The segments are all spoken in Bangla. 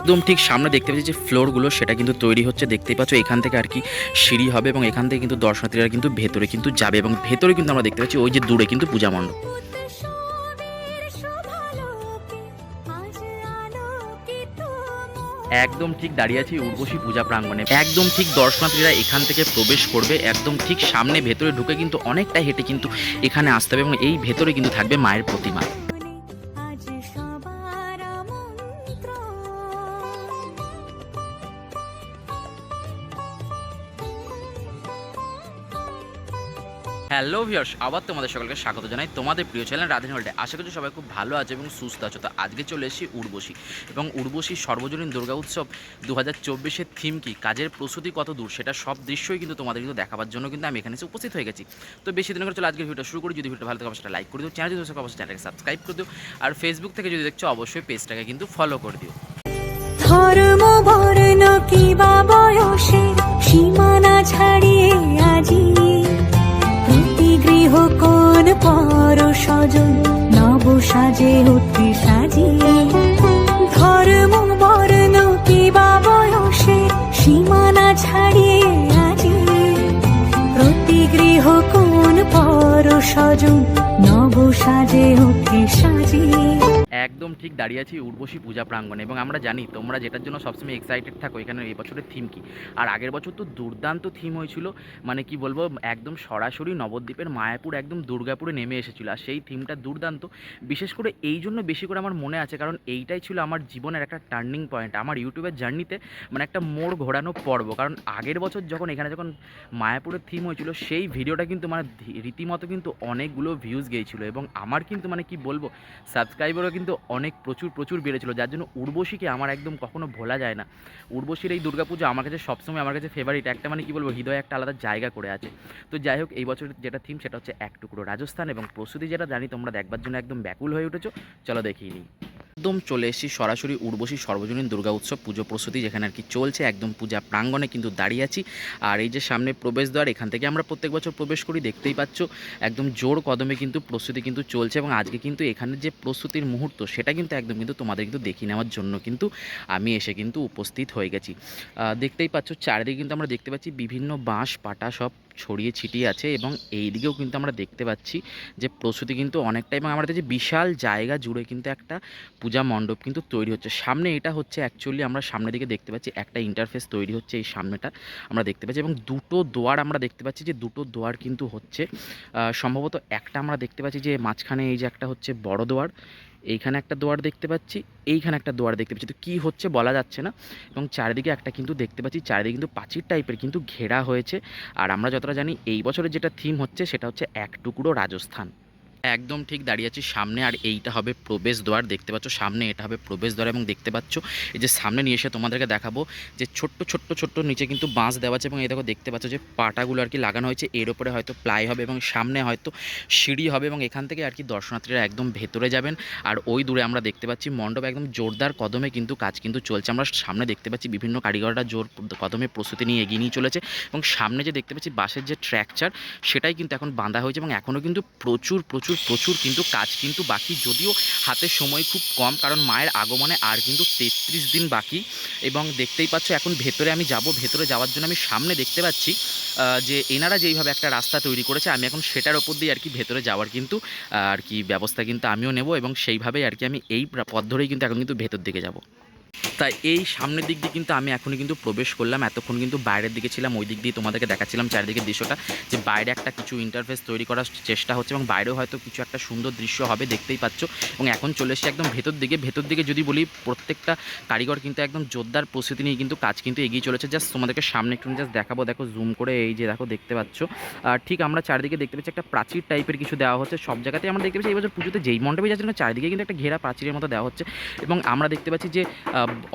একদম ঠিক সামনে দেখতে পাচ্ছি যে ফ্লোরগুলো, সেটা কিন্তু তৈরি হচ্ছে। দেখতেই পাচ্ছ, এখান থেকে আর কি সিঁড়ি হবে এবং এখান থেকে কিন্তু দর্শনার্থীরা কিন্তু ভেতরে কিন্তু যাবে এবং ভেতরে কিন্তু আমরা দেখতে পাচ্ছি ওই যে দূরে কিন্তু পূজা মণ্ডপ। একদম ঠিক দাঁড়িয়ে আছি উর্বশী পূজা প্রাঙ্গণে। একদম ঠিক দর্শনার্থীরা এখান থেকে প্রবেশ করবে। একদম ঠিক সামনে ভেতরে ঢুকে কিন্তু অনেকটা হেঁটে কিন্তু এখানে আসতে হবে এবং এই ভেতরে কিন্তু থাকবে মায়ের প্রতিমা। হ্যালো ভিউয়ার্স, আবার তোমাদের সকলকে স্বাগত জানাই তোমাদের প্রিয় চ্যানেল রাধেন ওয়ার্ল্ডে আশা করছি সবাই খুব ভালো আছে এবং সুস্থ আছো। তো আজকে চলে এসেছি উর্বশী এবং উর্বশী সর্বজনীন দুর্গা উৎসব দু হাজার চব্বিশের থিম কি? কাজের প্রস্তুতি কত দূর? সেটা সব দৃশ্যই কিন্তু তোমাদের কিন্তু দেখাবার জন্য কিন্তু আমি এখানে এসে উপস্থিত হয়ে গেছি। তো বেশি দিন করে চলে আজকের ভিডিও শুরু করি। যদি ভিডিও ভালো থাকে অবশ্যই লাইক করে দিও। চ্যানেল যদি অবশ্যই চ্যানেলকে সাবস্ক্রাইব করে দিও। আর ফেসবুক থেকে যদি দেখছ, অবশ্যই পেজটাকে কিন্তু ফলো করে দিও। সীমানা ছাড়িয়ে গৃহ কোন পর সজন নব সাজে উঠে সাজিয়ে ঠিক দাঁড়িয়ে আছি উর্বশী পূজা প্রাঙ্গণে এবং আমরা জানি তোমরা যেটার জন্য সবসময় এক্সাইটেড থাকো, এখানে এই বছরের থিম কি? আর আগের বছর তো দুর্দান্ত থিম হয়েছিল মানে কি বলব, একদম সরাসরি নবদ্বীপের মায়াপুর, একদম দুর্গাপুরে নেমে এসেছিল। আর সেই থিমটা দুর্দান্ত। বিশেষ করে এই জন্য বেশি করে আমার মনে আছে, কারণ এইটাই ছিল আমার জীবনের একটা টার্নিং পয়েন্ট আমার ইউটিউবের জার্নিতে মানে একটা মোড় ঘোরানো পর্ব। কারণ আগের বছর যখন এখানে যখন মায়াপুরের থিম হয়েছিল, সেই ভিডিওটা কিন্তু মানে রীতিমতো কিন্তু অনেকগুলো ভিউজ গিয়েছিল এবং আমার কিন্তু মানে কি বলব সাবস্ক্রাইবারও কিন্তু অনেক প্রচুর প্রচুর বেড়েছিল যার জন্য উর্বশীকে আমার একদম কখনো ভোলা যায় না। উর্বশীর এই দুর্গাপুজো আমার কাছে সবসময় আমার কাছে ফেভারিট একটা মানে কি বলব, হৃদয় একটা আলাদা জায়গা করে আছে। তো যাই হোক, এই বছর যেটা থিম সেটা হচ্ছে এক টুকরো রাজস্থান এবং প্রস্তুতি যেটা, জানি তোমরা দেখবার জন্য একদম ব্যাকুল হয়ে উঠেছো। চলো দেখিয়ে নিই একদম চলে এসেছি সরাসরি উর্বশী সর্বজনীন দুর্গা উৎসব পুজো প্রস্তুতি, যেখানে আর কি চলছে। একদম পূজা প্রাঙ্গণে কিন্তু দাঁড়িয়ে আছি। আর এই যে সামনে প্রবেশদ্বার, এখান থেকে আমরা প্রত্যেক বছর প্রবেশ করি, দেখতেই পাচ্ছ, একদম জোর কদমে কিন্তু প্রস্তুতি কিন্তু চলছে এবং আজকে কিন্তু এখানে যে প্রস্তুতির মুহূর্ত, সেটা কিন্তু একদম কিন্তু তোমাদের কিন্তু দেখিয়ে নেওয়ার জন্য কিন্তু আমি এসে কিন্তু উপস্থিত হয়ে গেছি। দেখতেই পাচ্ছ, চারিদিকে কিন্তু আমরা দেখতে পাচ্ছি বিভিন্ন বাঁশ, পাটা সব ছড়িয়ে ছিটিয়ে আছে এবং এই দিকেও কিন্তু আমরা দেখতে পাচ্ছি যে প্রস্তুতি কিন্তু অনেকটা এবং আমাদের যে বিশাল জায়গা জুড়ে কিন্তু একটা পূজা মণ্ডপ কিন্তু তৈরি হচ্ছে। সামনে এটা হচ্ছে অ্যাকচুয়ালি আমরা সামনের দিকে দেখতে পাচ্ছি, একটা ইন্টারফেস তৈরি হচ্ছে এই সামনেটা আমরা দেখতে পাচ্ছি এবং দুটো দোয়ার আমরা দেখতে পাচ্ছি যে দুটো দোয়ার কিন্তু হচ্ছে সম্ভবত একটা আমরা দেখতে পাচ্ছি যে মাঝখানে এই যে একটা হচ্ছে বড় দোয়ার এইখানে একটা দোয়ার দেখতে পাচ্ছি, এইখানে একটা দোয়ার দেখতে পাচ্ছি। তো কী হচ্ছে বলা যাচ্ছে না। এবং চারিদিকে একটা কিন্তু দেখতে পাচ্ছি, চারিদিকে কিন্তু পাঁচির টাইপের কিন্তু ঘেরা হয়েছে। আর আমরা যতটা জানি, এই বছরের যেটা থিম হচ্ছে, সেটা হচ্ছে এক টুকরো রাজস্থান। একদম ঠিক দাঁড়িয়ে আছি সামনে, আর এইটা হবে প্রবেশদ্বার দেখতে পাচ্ছ সামনে, এটা হবে প্রবেশদ্বার এবং দেখতে পাচ্ছ এই যে সামনে নিয়ে এসে তোমাদেরকে দেখাবো যে ছোট্ট ছোট্ট ছোট্ট নিচে কিন্তু বাঁশ দেওয়া আছে এবং এই দেখো দেখতে পাচ্ছ যে পাটাগুলো আর কি লাগানো হয়েছে। এর ওপরে হয়তো প্লাই হবে এবং সামনে হয়তো সিঁড়ি হবে এবং এখান থেকে আর কি দর্শনার্থীরা একদম ভেতরে যাবেন। আর ওই দূরে আমরা দেখতে পাচ্ছি মণ্ডপ একদম জোরদার কদমে কিন্তু কাজ কিন্তু চলছে। আমরা সামনে দেখতে পাচ্ছি বিভিন্ন কারিগররা জোর কদমে প্রস্তুতি নিয়ে এগিয়ে নিয়ে চলেছে এবং সামনে যে দেখতে পাচ্ছি বাঁশের যে ট্র্যাকচার, সেটাই কিন্তু এখন বাঁধা হয়েছে এবং এখনও কিন্তু প্রচুর প্রচুর প্রচুর কিন্তু কাজ কিন্তু বাকি। যদিও হাতে সময় খুব কম, কারণ মায়ের আগমনে আর কিন্তু তেত্রিশ দিন বাকি। এবং দেখতেই পাচ্ছ, এখন ভেতরে আমি যাব, ভেতরে যাওয়ার জন্য আমি সামনে দেখতে পাচ্ছি যে এনারা যেইভাবে একটা রাস্তা তৈরি করেছে, আমি এখন সেটার ওপর দিয়ে আর কি ভেতরে যাওয়ার কিন্তু, আর কি ব্যবস্থা কিন্তু আমিও নেব এবং সেইভাবেই আর কি আমি এই পথ ধরেই কিন্তু এখন কিন্তু ভেতর দিকে যাব। তাই এই সামনের দিক দিয়ে কিন্তু আমি এখনই কিন্তু প্রবেশ করলাম। এতক্ষণ কিন্তু বাইরের দিকে ছিলাম, ওই দিক দিয়ে তোমাদেরকে দেখাচ্ছিলাম চারিদিকের দৃশ্যটা, যে বাইরে একটা কিছু ইন্টারফেস তৈরি করার চেষ্টা হচ্ছে এবং বাইরেও হয়তো কিছু একটা সুন্দর দৃশ্য হবে, দেখতেই পাচ্ছ। এবং এখন চলে এসেছি একদম ভেতর দিকে। ভেতর দিকে যদি বলি, প্রত্যেকটা কারিগর কিন্তু একদম জোরদার প্রস্তুতি নিয়ে কিন্তু কাজ কিন্তু এগিয়ে চলেছে। জাস্ট তোমাদেরকে সামনে একটু জাস্ট দেখাবো। দেখো জুম করে এই যে দেখো, দেখতে পাচ্ছ। আর ঠিক আমরা চারিদিকে দেখতে পাচ্ছি একটা প্রাচীর টাইপের কিছু দেওয়া হচ্ছে। সব জায়গাতেই আমরা দেখতে পাচ্ছি, এই বছর পুজোতে যেই মণ্ডপে যাচ্ছে না, চারিদিকে কিন্তু একটা ঘেরা প্রাচীরের মতো দেওয়া হচ্ছে। এবং আমরা দেখতে পাচ্ছি যে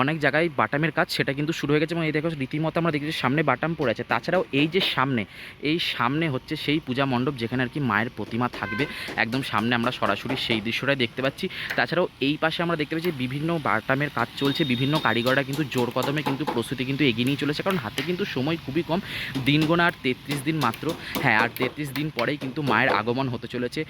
অনেক জায়গায় বাটামের কাজ, সেটা কিন্তু শুরু হয়ে গেছে এবং এই দেখো রীতিমতো আমরা দেখেছি সামনে বাটাম পড়ে আছে। তাছাড়াও এই যে সামনে, এই সামনে হচ্ছে সেই পূজা মণ্ডপ যেখানে আর কি মায়ের প্রতিমা থাকবে। একদম সামনে আমরা সরাসরি সেই দৃশ্যটাই দেখতে পাচ্ছি। তাছাড়াও এই পাশে আমরা দেখতে পাচ্ছি বিভিন্ন বাটামের কাজ চলছে, বিভিন্ন কারিগররা কিন্তু জোর কদমে কিন্তু প্রস্তুতি কিন্তু এগিয়ে নিয়ে চলেছে, কারণ হাতে কিন্তু সময় খুবই কম। দিন গোনা আর তেত্রিশ দিন মাত্র। হ্যাঁ আর তেত্রিশ দিন পরেই কিন্তু মায়ের আগমন হতে চলেছে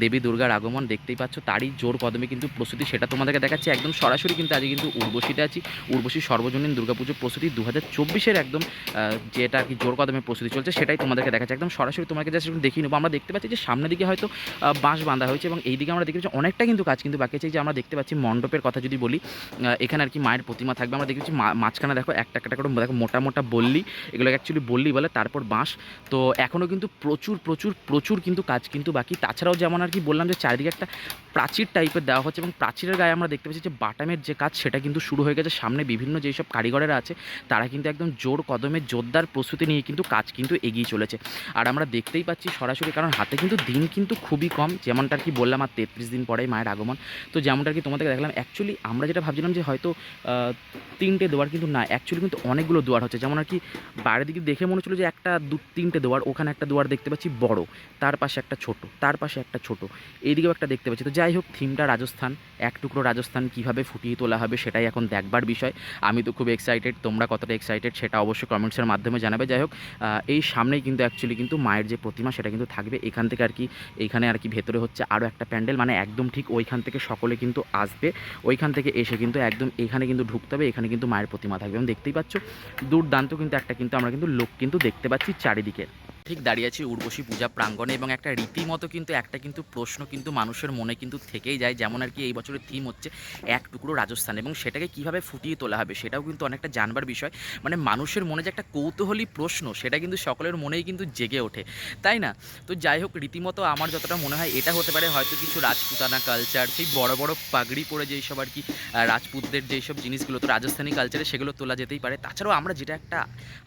দেবী দুর্গার আগমন, দেখতেই পাচ্ছ, তারই জোর কদমে কিন্তু প্রস্তুতি, সেটা তোমাদেরকে দেখাচ্ছি। একদম সরাসরি কিন্তু আজকে কিন্তু উর্বশীতে আছি। উর্বশী সর্বজনীন দুর্গাপুজোর প্রস্তুতি দু হাজার চব্বিশের একদম যেটা কি জোর কদমে প্রস্তুতি চলছে, সেটাই তোমাদেরকে দেখাচ্ছে। একদম সরাসরি তোমাকে জাস্ট একটু দেখিয়ে নেব। আমরা দেখতে পাচ্ছি যে সামনের দিকে হয়তো বাঁশ বাঁধা হয়েছে এবং এই দিকে আমরা দেখতে পাচ্ছি অনেকটা কিন্তু কাজ কিন্তু বাকি আছে। যে আমরা দেখতে পাচ্ছি মণ্ডপের কথা যদি বলি এখানে আর কি মায়ের প্রতিমা থাকবে। আমরা মা- মাঝখানে দেখো একটা একটা করে দেখো মোটা মোটা বললি, এগুলো অ্যাকচুয়ালি বললি বলে, তারপর বাঁশ। তো এখনও কিন্তু প্রচুর প্রচুর প্রচুর কিন্তু কাজ কিন্তু বাকি। তাছাড়াও যেমন আর কি বললাম যে চারিদিকে একটা প্রাচীর টাইপের দেওয়া হচ্ছে এবং প্রাচীরের গায়ে আমরা দেখতে পাচ্ছি যে বাটামের যে কাজ, সেটা কিন্তু শুরু হয়ে গেছে। সামনে বিভিন্ন যেই সব কারিগরেরা আছে, তারা কিন্তু একদম জোর কদমে জোরদার প্রস্তুতি নিয়ে কিন্তু কাজ কিন্তু এগিয়ে চলেছে। আর আমরা দেখতেই পাচ্ছি সরাসরি, কারণ হাতে কিন্তু দিন কিন্তু খুবই কম, যেমনটা আর কি বললাম আর তেত্রিশ দিন পরেই মায়ের আগমন। তো যেমনটা কি তোমাদেরকে দেখলাম অ্যাকচুয়ালি আমরা যেটা ভাবছিলাম যে হয়তো তিনটে দোয়ার কিন্তু না অ্যাকচুয়ালি কিন্তু অনেকগুলো দোয়ার হচ্ছে। যেমন আর কি বাইরের দিকে দেখে মনে হচ্ছিল যে একটা দু, তিনটে দোয়ার, ওখানে একটা দোয়ার দেখতে পাচ্ছি বড়, তার পাশে একটা ছোট, তার পাশে একটা ছোট। এইদিকেও একটা দেখতে পাচ্ছি। তো যাই হোক, থিমটা রাজস্থান, এক টুকরো রাজস্থান কীভাবে ফুটিয়ে তোলা হবে সেটাই এখন দেখবার বিষয়। আমি তো খুব এক্সাইটেড তোমরা কতটা এক্সাইটেড সেটা অবশ্যই কমেন্টসের মাধ্যমে জানাবে। যাই হোক এই সামনেই কিন্তু অ্যাকচুয়ালি কিন্তু মায়ের যে প্রতিমা সেটা কিন্তু থাকবে। এখান থেকে আর কি এইখানে আর কি ভেতরে হচ্ছে আরও একটা প্যান্ডেল মানে একদম ঠিক ওইখান থেকে সকলে কিন্তু আসবে। ওইখান থেকে এসে কিন্তু একদম এখানে কিন্তু ঢুকতে হবে, এখানে কিন্তু মায়ের প্রতিমা থাকবে। এবং দেখতেই পাচ্ছ, দুর্দান্ত কিন্তু একটা কিন্তু আমরা কিন্তু লোক কিন্তু দেখতে পাচ্ছি চারিদিকে। ঠিক দাঁড়িয়ে আছি উর্বশী পূজা প্রাঙ্গণে এবং একটা রীতিমতো কিন্তু, একটা কিন্তু প্রশ্ন কিন্তু মানুষের মনে কিন্তু থেকেই যায়, যেমন আর কি এই বছরের থিম হচ্ছে এক টুকরো রাজস্থান এবং সেটাকে কীভাবে ফুটিয়ে তোলা হবে সেটাও কিন্তু অনেকটা জানবার বিষয়। মানে মানুষের মনে যে একটা কৌতূহলী প্রশ্ন সেটা কিন্তু সকলের মনেই কিন্তু জেগে ওঠে, তাই না? তো যাই হোক, রীতিমতো আমার যতটা মনে হয় এটা হতে পারে হয়তো কিছু রাজপুতানা কালচার সেই বড় বড় পাগড়ি পরে যেই সব আর কি রাজপুতদের যেই সব জিনিসগুলো, তো রাজস্থানী কালচারে সেগুলো তোলা যেতেই পারে। তাছাড়াও আমরা যেটা একটা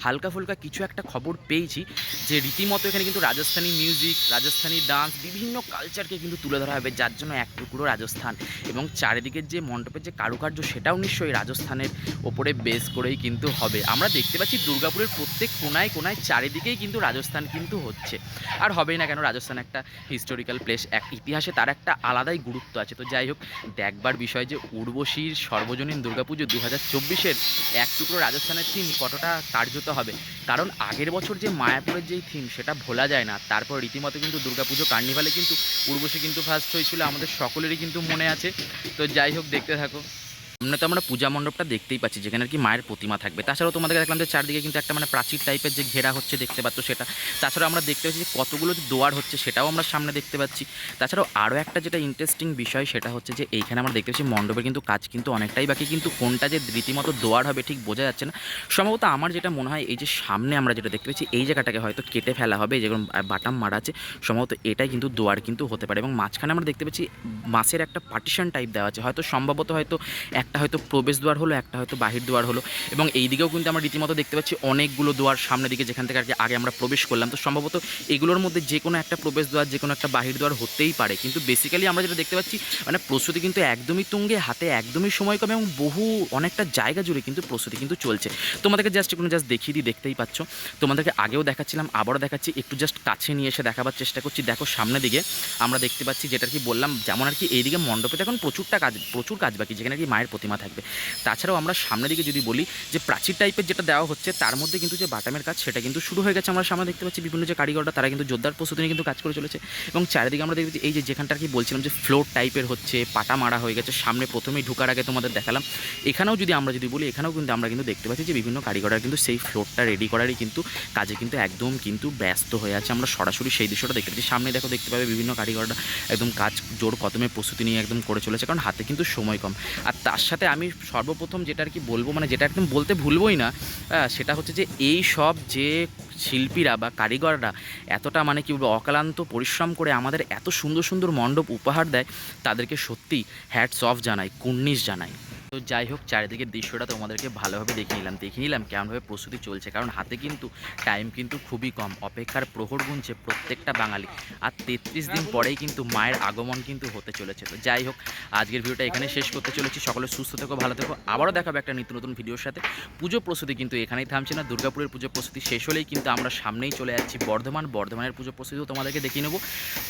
হালকা ফুলকা কিছু একটা খবর পেয়েছি যে রীতিমতো এখানে কিন্তু রাজস্থানী মিউজিক রাজস্থানী ডান্স বিভিন্ন কালচারকে কিন্তু তুলে ধরা হবে, যার জন্য এক টুকরো রাজস্থান। এবং চারিদিকের যে মণ্ডপের যে কারুকার্য, সেটাও নিশ্চয়ই রাজস্থানের ওপরে বেস করেই কিন্তু হবে। আমরা দেখতে পাচ্ছি দুর্গাপুরের প্রত্যেক কোনায় কোনায় চারিদিকেই কিন্তু রাজস্থান কিন্তু হচ্ছে। আর হবেই না কেন, রাজস্থান একটা হিস্টোরিক্যাল প্লেস এক ইতিহাসে তার একটা আলাদাই গুরুত্ব আছে। তো যাই হোক, দেখবার বিষয় যে উর্বশীর সর্বজনীন দুর্গাপুজো দু হাজার চব্বিশের এক টুকরো রাজস্থানের থিম কতটা কার্যত হবে? কারণ আগের বছর যে মায়াপুরের যেই থিম সেটা ভোলা যায় না। তারপর রীতিমতো কিন্তু দুর্গাপুজো, কার্নিভালে কিন্তু উর্বশী কিন্তু ফার্স্ট হয়েছিল, আমাদের সকলেরই কিন্তু মনে আছে। তো যাই হোক, দেখতে থাকো। সামনে তো আমরা পূজা মণ্ডপটা দেখতেই পাচ্ছি, যেখানে আর কি মায়ের প্রতিমা থাকবে। তাছাড়াও তোমাদের দেখলাম যে চারদিকে কিন্তু একটা মানে প্রাচীর টাইপের যে ঘেরা হচ্ছে দেখতে পাচ্ছ সেটা। তাছাড়াও আমরা দেখতে পাচ্ছি যে কতগুলো যে দোয়ার হচ্ছে সেটাও আমরা সামনে দেখতে পাচ্ছি। তাছাড়াও আরও একটা যেটা ইন্টারেস্টিং বিষয় সেটা হচ্ছে যে এইখানে আমরা দেখতে পাচ্ছি মণ্ডপের কিন্তু কাজ কিন্তু অনেকটাই বাকি, কিন্তু কোনটা যে রীতিমতো দোয়ার হবে ঠিক বোঝা যাচ্ছে না। সম্ভবত আমার যেটা মনে হয় এই যে সামনে আমরা যেটা দেখতে পাচ্ছি, এই জায়গাটাকে হয়তো কেটে ফেলা হবে যেরকম বাটাম মারা আছে, সম্ভবত এটাই কিন্তু দোয়ার কিন্তু হতে পারে। এবং মাঝখানে আমরা দেখতে পাচ্ছি মাছের একটা পার্টিশন টাইপ দেওয়া আছে। হয়তো সম্ভবত হয়তো একটা হয়তো প্রবেশ দ্বার হলো, একটা হয়তো বাহির দ্বার হলো এবং এই দিকেও কিন্তু আমরা রীতিমতো দেখতে পাচ্ছি অনেকগুলো দ্বার সামনের দিকে যেখান থেকে আর কি আগে আমরা প্রবেশ করলাম। তো সম্ভবত এগুলোর মধ্যে যে কোনো একটা প্রবেশ দ্বার যে কোনো একটা বাহির দ্বার হতেই পারে। কিন্তু বেসিক্যালি আমরা যেটা দেখতে পাচ্ছি মানে প্রস্তুতি কিন্তু একদমই তুঙ্গে, হাতে একদমই সময় কম এবং বহু অনেকটা জায়গা জুড়ে কিন্তু প্রস্তুতি কিন্তু চলছে। তোমাদেরকে জাস্ট একটু জাস্ট দেখিয়ে দিই, দেখতেই পাচ্ছ। তোমাদেরকে আগেও দেখাচ্ছিলাম, আবারও দেখাচ্ছি, একটু জাস্ট কাছে নিয়ে এসে দেখাবার চেষ্টা করছি। দেখো সামনের দিকে আমরা দেখতে পাচ্ছি যেটা কি বললাম, যেমন আর কি এইদিকে মণ্ডপে এখন প্রচুরটা কাজ, প্রচুর কাজ বাকি, যেখানে কি মায়ের প্রতিমা থাকবে। তাছাড়াও আমরা সামনের দিকে যদি বলি যে প্রাচীর টাইপের যেটা দেওয়া হচ্ছে, তার মধ্যে কিন্তু যে বাটামের কাজ সেটা কিন্তু শুরু হয়ে গেছে আমরা সামনে দেখতে পাচ্ছি। বিভিন্ন যে কারিগররা, তারা কিন্তু জোরদার প্রস্তুতি নিয়ে কিন্তু কাজ করে চলেছে। এবং চারিদিকে আমরা দেখতে এই যে যেখানটা কি বলছিলাম যে ফ্লোর টাইপের হচ্ছে, পাটা মারা হয়ে গেছে, সামনে প্রথমেই ঢুকার আগে তোমাদের দেখালাম। এখানেও যদি আমরা যদি বলি, এখানেও কিন্তু আমরা কিন্তু দেখতে পাচ্ছি যে বিভিন্ন কারিগররা কিন্তু সেই ফ্লোরটা রেডি করারই কিন্তু কাজে কিন্তু একদম কিন্তু ব্যস্ত হয়ে আছে। আমরা সরাসরি সেই দৃশ্যটা দেখতে পাচ্ছি। সামনে দেখো, দেখতে পাবে বিভিন্ন কারিগররা একদম কাজ জোর কদমে প্রস্তুতি নিয়ে একদম করে চলেছে, কারণ হাতে কিন্তু সময় কম। আর তার সাথে আমি সর্বপ্রথম যেটা আর কি বলব মানে যেটা একদম বলতে ভুলবই না সেটা হচ্ছে যে এই সব যে শিল্পীরা বা কারিগররা এতটা মানে কি বলব, অক্লান্ত পরিশ্রম করে আমাদের এত সুন্দর সুন্দর মণ্ডপ উপহার দেয়, তাদেরকে সত্যি হ্যাটস অফ জানাই, কুর্নিশ জানাই। তো যাই হোক চারিদিকের দৃশ্যটা তোমাদেরকে ভালোভাবে দেখে নিলাম। দেখে নিলাম কেমনভাবে প্রস্তুতি চলছে, কারণ হাতে কিন্তু টাইম কিন্তু খুবই কম। অপেক্ষার প্রহর গুনছে প্রত্যেকটা বাঙালি। আর তেত্রিশ দিন পরেই কিন্তু মায়ের আগমন কিন্তু হতে চলেছে। তো যাই হোক, আজকের ভিডিওটা এখানে শেষ করতে চলেছি। সকলে সুস্থ থেকো, ভালো থেকো। আবারও দেখাবে একটা নিত্য নতুন ভিডিওর সাথে। পুজো প্রস্তুতি কিন্তু এখানেই থামছে না। দুর্গাপুরের পুজো প্রস্তুতি শেষ হলেই কিন্তু আমরা সামনেই চলে যাচ্ছি। বর্ধমান, বর্ধমানের পুজো প্রস্তুতিও তোমাদেরকে দেখিয়ে নেব।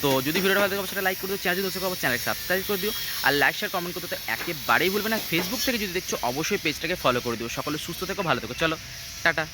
তো যদি ভিডিওটা ভালো থাকে সেটা লাইক করে দিও। চ্যানেল দর্শক চ্যানেল সাবস্ক্রাইব করে দিও। আর লাইক শেয়ার কমেন্ট করতে তো একেবারেই ভুলবে না। ফেসবুক থেকে যদি দেখছ, অবশ্যই পেজটাকে ফলো করে দিও। সকলে সুস্থ থেকো, ভালো থেকো। চলো, টাটা।